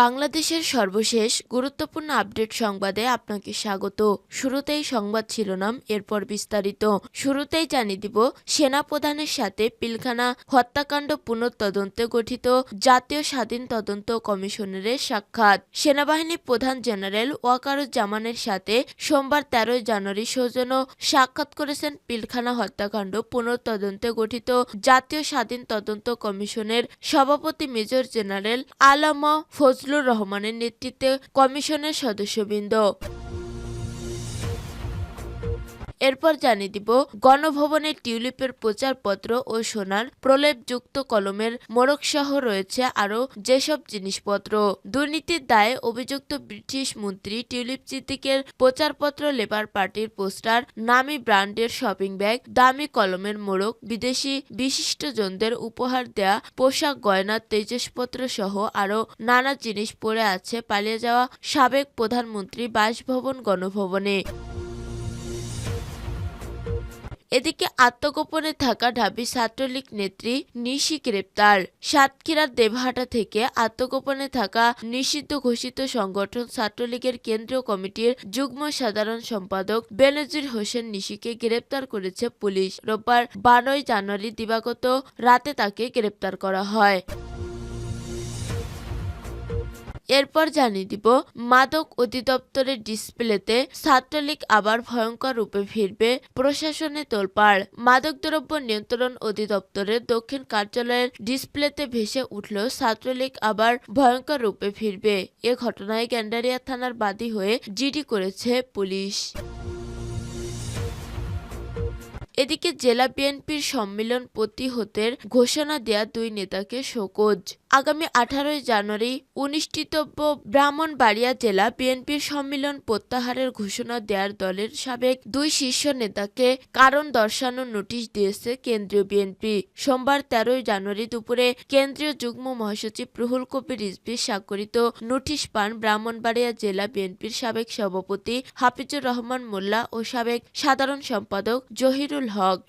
বাংলাদেশের সর্বশেষ গুরুত্বপূর্ণ আপডেট সংবাদে আপনাকে স্বাগত। শুরুতেই সংবাদ শিরোনাম, এরপর বিস্তারিত। শুরুতেই জানিয়ে দিব, সেনাপ্রধানের সাথে পিলখানা হত্যাকাণ্ড পুনঃতদন্তে গঠিত জাতীয় স্বাধীন তদন্ত কমিশনের সাক্ষাৎ। সেনাবাহিনী প্রধান জেনারেল ওয়াকারুজ্জামানের সাথে সোমবার তেরোই জানুয়ারি সৌজন্য সাক্ষাৎ করেছেন পিলখানা হত্যাকাণ্ড পুনঃতদন্তে গঠিত জাতীয় স্বাধীন তদন্ত কমিশনের সভাপতি মেজর জেনারেল আলামা ফজলুর রহমানের নেতৃত্বে কমিশনের সদস্যবৃন্দ। এরপর জানিয়ে দিব গণভবনে টিউলিপের প্রচারপত্র ও সোনার প্রলেপযুক্ত কলমের মোড়কসহ রয়েছে আরও যেসব জিনিসপত্র। দুর্নীতির দায়ে অভিযুক্ত ব্রিটিশ মন্ত্রী টিউলিপ সিদ্দিকের প্রচারপত্র লেবার পার্টির পোস্টার, নামি ব্র্যান্ডের শপিং ব্যাগ, দামি কলমের মোড়ক, বিদেশি বিশিষ্টজনদের উপহার দেয়া পোশাক, গয়না, তেজসপত্র সহ আরও নানা জিনিস পড়ে আছে পালিয়ে যাওয়া সাবেক প্রধানমন্ত্রী বাসভবন গণভবনে। এদিকে আত্মগোপনে থাকা ঢাবি ছাত্রলীগ নেত্রী নিশি গ্রেপ্তার। সাতক্ষীরার দেবহাটা থেকে আত্মগোপনে থাকা নিষিদ্ধ ঘোষিত সংগঠন ছাত্রলীগের কেন্দ্রীয় কমিটির যুগ্ম সাধারণ সম্পাদক বেনজির হোসেন নিশিকে গ্রেপ্তার করেছে পুলিশ। রোববার বারোই জানুয়ারি দিবাগত রাতে তাকে গ্রেপ্তার করা হয়। এরপর জানিয়ে দিব, মাদক অধিদপ্তরের ডিসপ্লেতে ছাত্রলীগ আবার ভয়ঙ্কর রূপে ফিরবে প্রশাসনে তোলপাড়। মাদক দ্রব্য নিয়ন্ত্রণ অধিদপ্তরের দক্ষিণ কার্যালয়ের ডিসপ্লেতে ভেসে উঠল, ছাত্রলীগ আবার ভয়ঙ্কর রূপে ফিরবে। এ ঘটনায় গ্যান্ডারিয়া থানার বাদী হয়ে জিডি করেছে পুলিশ। এদিকে জেলা বিএনপির সম্মেলন প্রতিহতের ঘোষণা দেয়া দুই নেতাকে শোকজ। আগামী আঠারোই জানুয়ারি অনুষ্ঠিতব্য ব্রাহ্মণবাড়িয়া জেলা বিএনপির সম্মেলন প্রত্যাহারের ঘোষণা দেওয়ার দলের সাবেক দুই শীর্ষ নেতাকে কারণ দর্শানোর নোটিশ দিয়েছে কেন্দ্রীয় বিএনপি। সোমবার তেরোই জানুয়ারি দুপুরে কেন্দ্রীয় যুগ্ম মহাসচিব রুহুল কবির রিজভি স্বাক্ষরিত নোটিশ পান ব্রাহ্মণবাড়িয়া জেলা বিএনপির সাবেক সভাপতি হাফিজুর রহমান মোল্লা ও সাবেক সাধারণ সম্পাদক জহিরুল hug.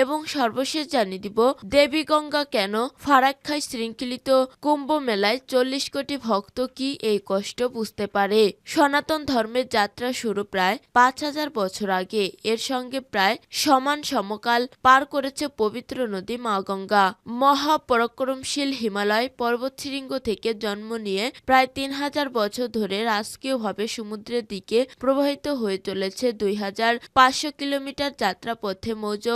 এবং সর্বশেষ জানিয়ে দিব দেবীগঙ্গা কেন ফারাক্কায় শৃঙ্খলিত কুম্ভ মেলায় চল্লিশ কোটি ভক্ত কি এই কষ্ট বুঝতে পারে? সনাতন ধর্মের যাত্রা শুরু প্রায় পাঁচ হাজার বছর আগে। এর সঙ্গে প্রায় সমান সমকাল পার করেছে পবিত্র নদী মা গঙ্গা। মহাপরাক্রমশীল হিমালয় পর্বতশৃঙ্গ থেকে জন্ম নিয়ে প্রায় তিন হাজার বছর ধরে রাজকীয়ভাবে সমুদ্রের দিকে প্রবাহিত হয়ে চলেছে দুই হাজার পাঁচশো কিলোমিটার যাত্রাপথে মৌজ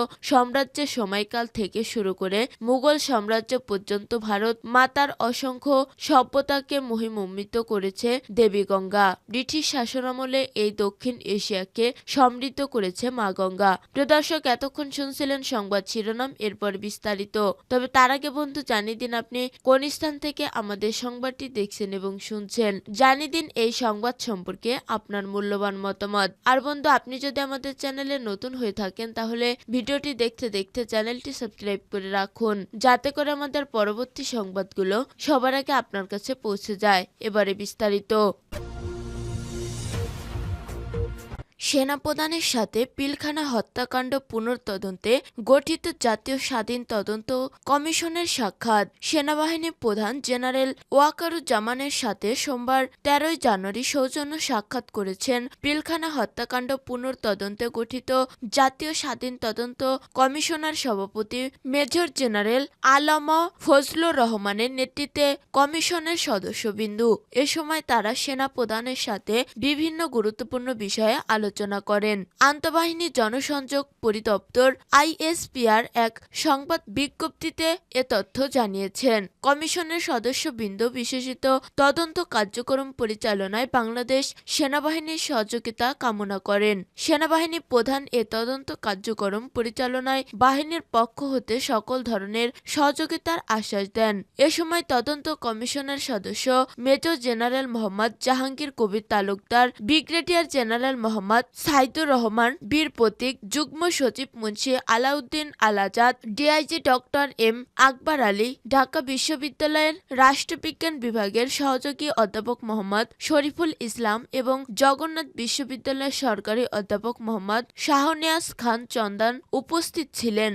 সাম্রাজ্যের সময়কাল থেকে শুরু করে মুঘল সাম্রাজ্য পর্যন্ত ভারত মাতার অসংখ্য সভ্যতাকে মহিমম্বিত করেছে দেবীগঙ্গা ব্রিটিশ শাসনামলে এই দক্ষিণ এশিয়াকে সমৃদ্ধ করেছে মা গঙ্গা। প্রিয় দর্শক, এতক্ষণ শুনছিলেন সংবাদ শিরোনাম, এরপর বিস্তারিত। তবে তার আগে বন্ধু, জানিয়ে দিন আপনি কোন স্থান থেকে আমাদের সংবাদটি দেখছেন এবং শুনছেন। জানিয়ে দিন এই সংবাদ সম্পর্কে আপনার মূল্যবান মতামত। আর বন্ধু, আপনি যদি আমাদের চ্যানেলে নতুন হয়ে থাকেন, তাহলে ভিডিওটি দেখতে দেখতে চ্যানেলটি সাবস্ক্রাইব করে রাখুন। যাতে করে আমাদের পরবর্তী সংবাদগুলো সবার আগে আপনার কাছে পৌঁছে যায়। এবারে বিস্তারিত। সেনাপ্রধানের সাথে পিলখানা হত্যাকাণ্ড পুনর্তদন্তে গঠিত জাতীয় স্বাধীন তদন্ত কমিশনের সাক্ষাৎ। সেনাবাহিনী প্রধান জেনারেল ওয়াকারুজ্জামানের সাথে সোমবার তেরোই জানুয়ারি সৌজন্য সাক্ষাৎ করেছেন পিলখানা হত্যাকাণ্ড পুনর্তদন্তে গঠিত জাতীয় স্বাধীন তদন্ত কমিশনার সভাপতি মেজর জেনারেল আলামা ফজলুর রহমানের নেতৃত্বে কমিশনের সদস্যবিন্দু। এ সময় তারা সেনা প্রধানের সাথে বিভিন্ন গুরুত্বপূর্ণ বিষয়ে আলোচনা করেন। আন্তঃবাহিনী জনসংযোগ পরিদপ্তর আইএসপিআর এক সংবাদ বিজ্ঞপ্তিতে এ তথ্য জানিয়েছেন। কমিশনের সদস্যবৃন্দ, বিশেষিত তদন্ত কার্যক্রম পরিচালনায় বাংলাদেশ সেনাবাহিনীর সহযোগিতা কামনা করেন। সেনাবাহিনী প্রধান এ তদন্ত কার্যক্রম পরিচালনায় বাহিনীর পক্ষ হতে সকল ধরনের সহযোগিতার আশ্বাস দেন। এ সময় তদন্ত কমিশনের সদস্য major general Mohammad Jahangir Kabir Talukdar, brigadier general Mohammad Mohammad Saidur Rahman, Bir Protik, যুগ্ম সচিব Munshi Alauddin Al Azad DIG doctor M Akbar Ali, Dhaka বিশ্ববিদ্যালয়ের রাষ্ট্রবিজ্ঞান বিভাগের সহযোগী অধ্যাপক মোহাম্মদ শরীফুল ইসলাম এবং জগন্নাথ বিশ্ববিদ্যালয়ের সরকারি অধ্যাপক মোহাম্মদ শাহনিয়াজ খান চন্দন উপস্থিত ছিলেন।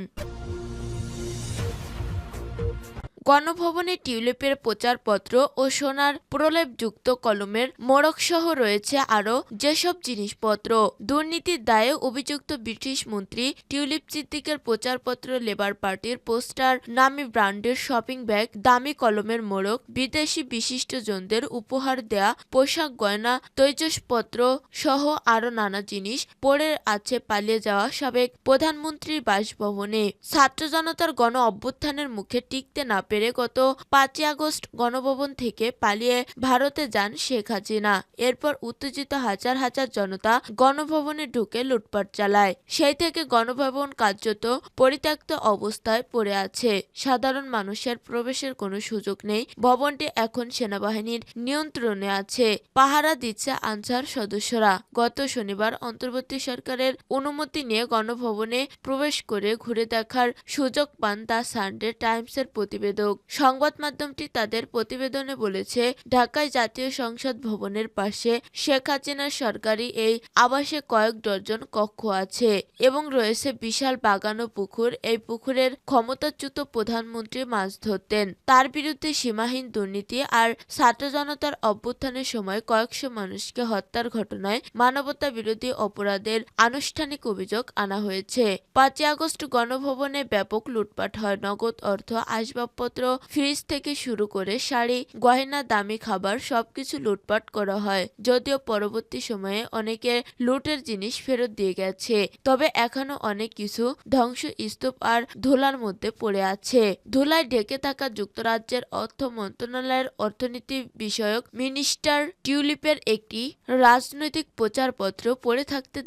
গণভবনে টিউলিপের প্রচারপত্র ও সোনার প্রলেপযুক্ত কলমের মোড়কসহ রয়েছে আরও যেসব জিনিসপত্র। দুর্নীতির দায়ে অভিযুক্ত ব্রিটিশ মন্ত্রী টিউলিপ সিদ্দিকের প্রচারপত্র লেবার পার্টির পোস্টার, নামি ব্র্যান্ডের শপিং ব্যাগ, দামি কলমের মোড়ক, বিদেশি বিশিষ্টজনদের উপহার দেয়া, পোশাক গয়না, তৈজসপত্র সহ আরও নানা জিনিস পড়ে আছে পালিয়ে যাওয়া সাবেক প্রধানমন্ত্রীর বাসভবনে। ছাত্র জনতার গণ অভ্যুত্থানের মুখে টিকতে না পেরে গত পাঁচই আগস্ট গণভবন থেকে পালিয়ে ভারতে যান শেখ হাসিনা। এরপর উত্তেজিত হাজার হাজার জনতা গণভবনে ঢুকে লুটপাট চালায়। সেই থেকে গণভবন কার্যত পরিত্যক্ত অবস্থায় পড়ে আছে। সাধারণ মানুষের প্রবেশের কোনো সুযোগ নেই। ভবনটি এখন সেনাবাহিনীর নিয়ন্ত্রণে আছে। পাহারা দিচ্ছে আনসার সদস্যরা। গত শনিবার অন্তর্বর্তী সরকারের অনুমতি নিয়ে গণভবনে প্রবেশ করে ঘুরে দেখার সুযোগ পান দ্য সানডে টাইমসের প্রতিবেদক। সংবাদ মাধ্যমটি তাদের প্রতিবেদনে বলেছে, ঢাকায় জাতীয় সংসদ ভবনের পাশে শেখ হাসিনার সরকারি এই আবাসে কয়েক ডজন কক্ষ আছে এবং রয়েছে বিশাল বাগান ও পুকুর। এই পুকুরের ক্ষমতাচ্যুত প্রধানমন্ত্রী মাছ ধরতেন। তার বিরুদ্ধে সীমাহীন দুর্নীতি আর ছাত্র জনতার অভ্যুত্থানের সময় কয়েকশো মানুষকে হত্যার ঘটনায় মানবতা বিরোধী অপরাধের আনুষ্ঠানিক অভিযোগ আনা হয়েছে। পাঁচই আগস্ট গণভবনে ব্যাপক লুটপাট হয়। নগদ অর্থ আসবাবপত্র ফ্রিজ থেকে শুরু করে শাড়ি, গয়না, দামি খাবার সবকিছু লুটপাট করা হয়। যদিও পরবর্তী সময়ে অনেকে লুটের জিনিস ফেরত দিয়ে গেছে, তবে এখনও অনেক কিছু ধ্বংস স্তূপ আর ধুলার মধ্যে পড়ে আছে। ধুলায় ঢেকে থাকা যুক্তরাজ্যের অর্থ মন্ত্রণালয়ের অর্থনীতি বিষয়ক মিনিস্টার টিউলিপের একটি রাজনৈতিক প্রচারপত্র পড়ে থাকতে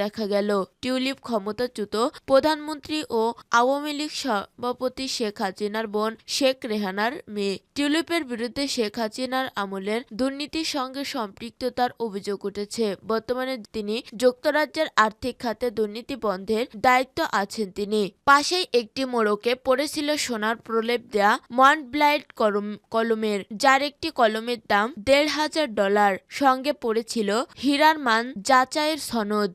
দেখা গেল। টিউলিপ ক্ষমতাচ্যুত প্রধানমন্ত্রী ও আওয়ামী লীগ সভাপতি শেখ হাসিনার বোন শেখ রেহানার মেয়ে। টিউলিপের বিরুদ্ধে শেখ হাসিনার আমলের দুর্নীতির সঙ্গে সম্পৃক্ততার অভিযোগ উঠেছে। বর্তমানে তিনি যুক্তরাজ্যের আর্থিক খাতে দুর্নীতি বন্ধের দায়িত্ব আছেন তিনি। পাশেই একটি মোড়কে পড়েছিল সোনার প্রলেপ দেয়া মন্টব্লাইট কলম, কলমের, যার একটি কলমের দাম দেড় হাজার ডলার। সঙ্গে পড়েছিল হীরার মান যাচাইয়ের সনদ।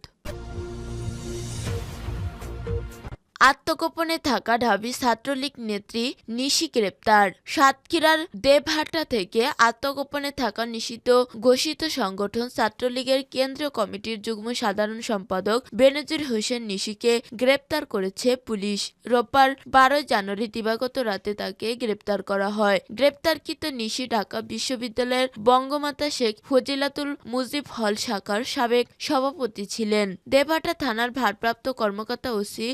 আত্মগোপনে থাকা ঢাবি ছাত্রলীগ নেত্রী নিশি গ্রেপ্তার। সাতক্ষীরার দেবহাটা থেকে আত্মগোপনে থাকা নিষিদ্ধ ঘোষিত সংগঠন ছাত্রলীগের কেন্দ্রীয় কমিটির যুগ্ম সাধারণ সম্পাদক বেনজির হোসেন নিশিকে গ্রেপ্তার করেছে পুলিশ। রোববার বারোই জানুয়ারি দিবাগত রাতে তাকে গ্রেপ্তার করা হয়। গ্রেপ্তারকৃত নিশি ঢাকা বিশ্ববিদ্যালয়ের বঙ্গমাতা শেখ ফজিলাতুল মুজিব হল শাখার সাবেক সভাপতি ছিলেন। দেবহাটা থানার ভারপ্রাপ্ত কর্মকর্তা ওসি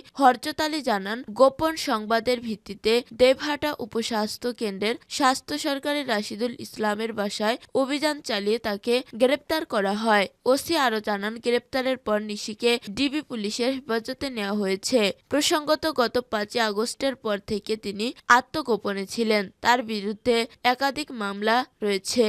হরজত আলী জানান, গোপন সংবাদের ভিত্তিতে দেবহাটা উপস্বাস্থ্য কেন্দ্রের স্বাস্থ্য সরকারি রাশিদুল ইসলামের বাসায় অভিযান চালিয়ে তাকে গ্রেপ্তার করা হয়। ওসি আরও জানান, গ্রেপ্তারের পর নিশিকে ডিবি পুলিশের হেফাজতে নেওয়া হয়েছে। প্রসঙ্গত, গত পাঁচই আগস্টের পর থেকে তিনি আত্মগোপনে ছিলেন। তার বিরুদ্ধে একাধিক মামলা রয়েছে।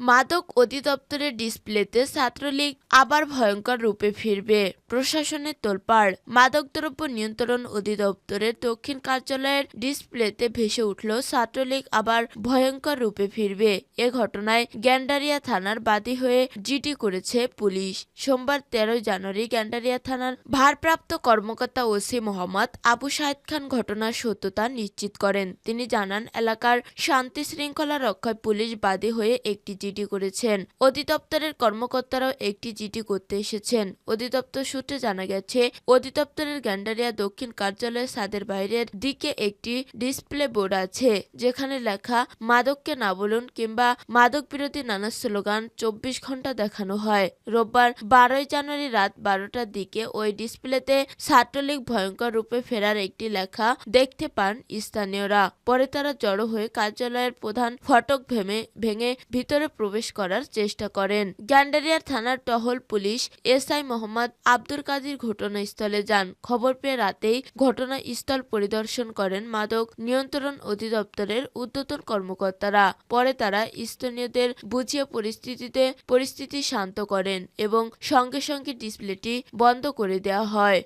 মাদক অধিদপ্তরের ডিসপ্লেতে ছাত্রলীগ আবার ভয়ঙ্কর রূপে ফিরবে। প্রশাসনের তোলপাড়। মাদকদ্রব্য নিয়ন্ত্রণ অধিদপ্তরের দক্ষিণ কার্যালয়ের ডিসপ্লেতে ভেসে উঠল, ছাত্রলীগ আবার ভয়ঙ্কর রূপে ফিরবে। এ ঘটনায় গ্যান্ডারিয়া থানার বাদী হয়ে জিডি করেছে পুলিশ। সোমবার তেরোই জানুয়ারি গ্যান্ডারিয়া থানার ভারপ্রাপ্ত কর্মকর্তা ওসি মোহাম্মদ আবু সাইদ খান ঘটনার সত্যতা নিশ্চিত করেন। তিনি জানান, এলাকার শান্তি শৃঙ্খলা রক্ষায় পুলিশ বাদী হয়ে একটি জিডি করেছেন। অধিদপ্তরের কর্মকর্তারাও একটি জিডি করতে এসেছেন। অধিদপ্তর সূত্রে জানা গেছে, অধিদপ্তরের গ্যান্ডারিয়া দক্ষিণ কার্যালয়ের ছাদের বাইরের দিকে একটি ডিসপ্লে বোর্ড আছে, যেখানে লেখা, মাদককে না বলুন কিংবা মাদক বিরোধী নানা স্লোগান চব্বিশ ঘণ্টা দেখানো হয়। রোববার বারোই জানুয়ারি রাত বারোটার দিকে ওই ডিসপ্লেতে ছাত্রলীগ ভয়ঙ্কর রূপে ফেরার একটি লেখা দেখতে পান স্থানীয়রা। পরে তারা জড়ো হয়ে কার্যালয়ের প্রধান ফটক ভেঙে ভেঙে ভিতরে প্রবেশ করার চেষ্টা করেন। গ্যান্ডারিয়ার থানার টহল পুলিশ এসআই মোহাম্মদ আব্দুল কাদির ঘটনাস্থলে যান। খবর পেয়ে রাতেই ঘটনাস্থল পরিদর্শন করেন মাদক নিয়ন্ত্রণ অধিদপ্তরের ঊর্ধ্বতন কর্মকর্তারা। পরে তারা স্থানীয়দের বুঝিয়ে পরিস্থিতিতে পরিস্থিতি শান্ত করেন এবং সঙ্গে সঙ্গে ডিসপ্লেটি বন্ধ করে দেওয়া হয়।